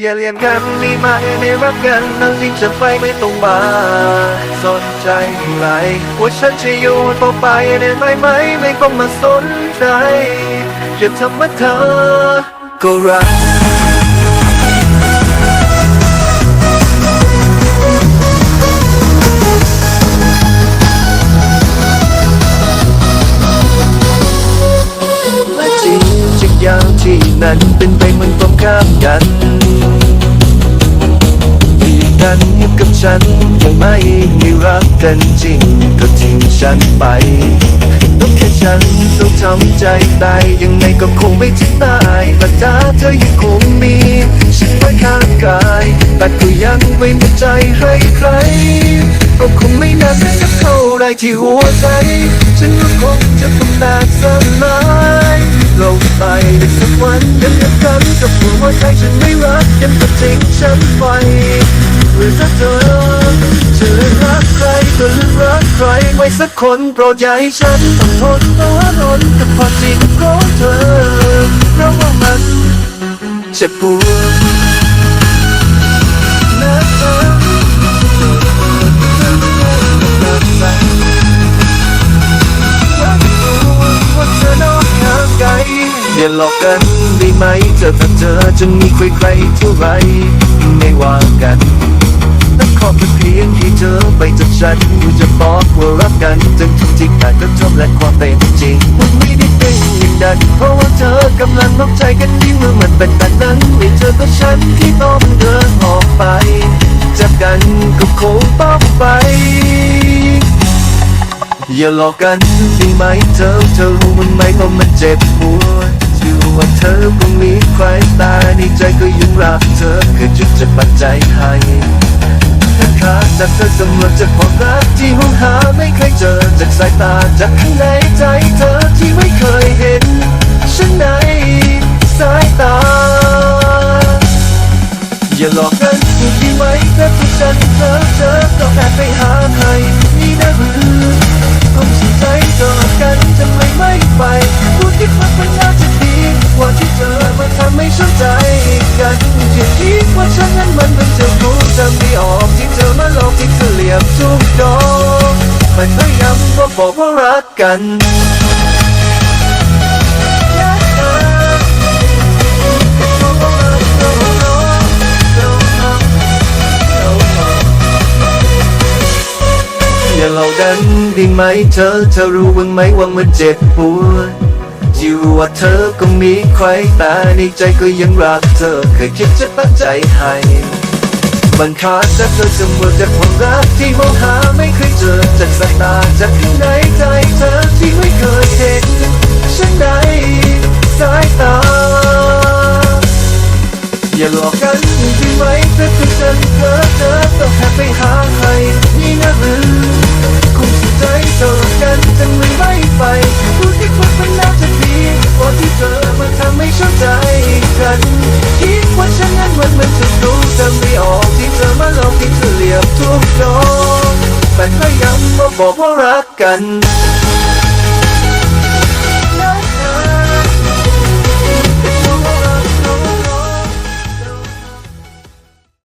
อย่าเรียนกันมีมาในรักกันนั่งจริงจะไปไม่ต้องมา สนใจอะไรว่าฉันจะอยู่ต่อไปได้ไหมไหมไม่ต้องมาสนใจอย่าทำว่าเธอก็รักและจริงจริงอย่างที่นั้นเป็นไปเหมือนตรงข้ามกัน ที่กันกับฉันยังไม่มีรักกันจริงก็ทิ้งฉันไปต้องแค่ฉันต้องทำใจตายยังไงก็คงไม่ถึงตายแต่ถ้าเธอยังคงมี ฉันไว้ข้างกาย แต่ก็ยังไม่มีใจให้ใครก็คงไม่นานสักเท่าไรที่หัวใจ ฉันก็คงจะต้องแตกสลายลงไปในสักวันยังจะกันกับหัวใจฉันไม่รักยังจะทิ้งฉันไป หรือถ้าเธอจะเลือกรักใครก็เลือกรักใครไว้สักคนโปรดอย่าให้ฉันต้องทนต่อรนกับความจริงของเธอ เพราะว่ามันเจ็บปวดนะเธออย่าหลอกกันได้ไหมเธอถ้าเธอจะมีใครใครๆเท่าไรไม่ว่ากัน ใจกูจะบอกว่ารักกันจนทุกที่การก็จบและความเป็นจริงมันไม่ได้เป็นอย่างนั้นเพราะว่าเธอกำลังนอกใจกันที่เมื่อมันเป็นแบบนั้นไม่เธอก็ฉันที่ต้องเดินออกไปจากกันก็คงต้องไปอย่าหลอกกันได้ไหมเธอเธอรู้มันไหมว่ามันเจ็บปวดอยู่ว่าเธอก็มีใครตายในใจก็ยังรักเธอคือจุดจะปัจจัยให้ ถ้าขาจากเธอเสมอจากความรักที่ห้องหาไม่เคยเจอจากสายตาจากข้างในใจเธอที่ไม่เคยเห็นฉันในสายตา อย่าหลอกกันดีไหมถ้าทุกฉันเธอเธอก็แอบไปหาใครนี่นะหรือคงสิใจเจอกันจะไม่ไม่ไปพูดที่ฟังมันน่าจะดีกว่าที่เธอมาทำให้ฉันใจกันอย่าคิดว่าฉันนั้นมันเป็นเจ้ารู้จะไม่ออก เธอมาหลกที่เหลี่ยมทุกดอกมันก็ย้ำว่าบอกว่ารักกันอย่าหลอกกันได้ไหมเธอเธอรู้บ้างไหมว่ามันเจ็บปวดอยู่ว่าเธอก็มีใครแต่ในใจก็ยังรักเธอเคยคิดจะตั้งใจให้ มันขาดจากเธอเสมอจากความรักที่มองหาไม่เคยเจอจากสายตาจากข้างในใจเธอที่ไม่เคยเห็นฉันในสายตา อย่าหลอกกันได้ไหมเธอคือฉันเธอเธอต้องแค่ไปหาใครนี่นะหรือคงสุดใจเจอกันจะไม่ไม่ไปพูดที่คนมันน่าจะดีกว่าที่เธอมาทำให้เข้าใจกันคิดว่าฉันนั้นมันมันจะรู้จะไม่ออก โลอกที่เธอเหลี่ยมทุกโลกแต่ก็ยังมาบอกว่ารักกัน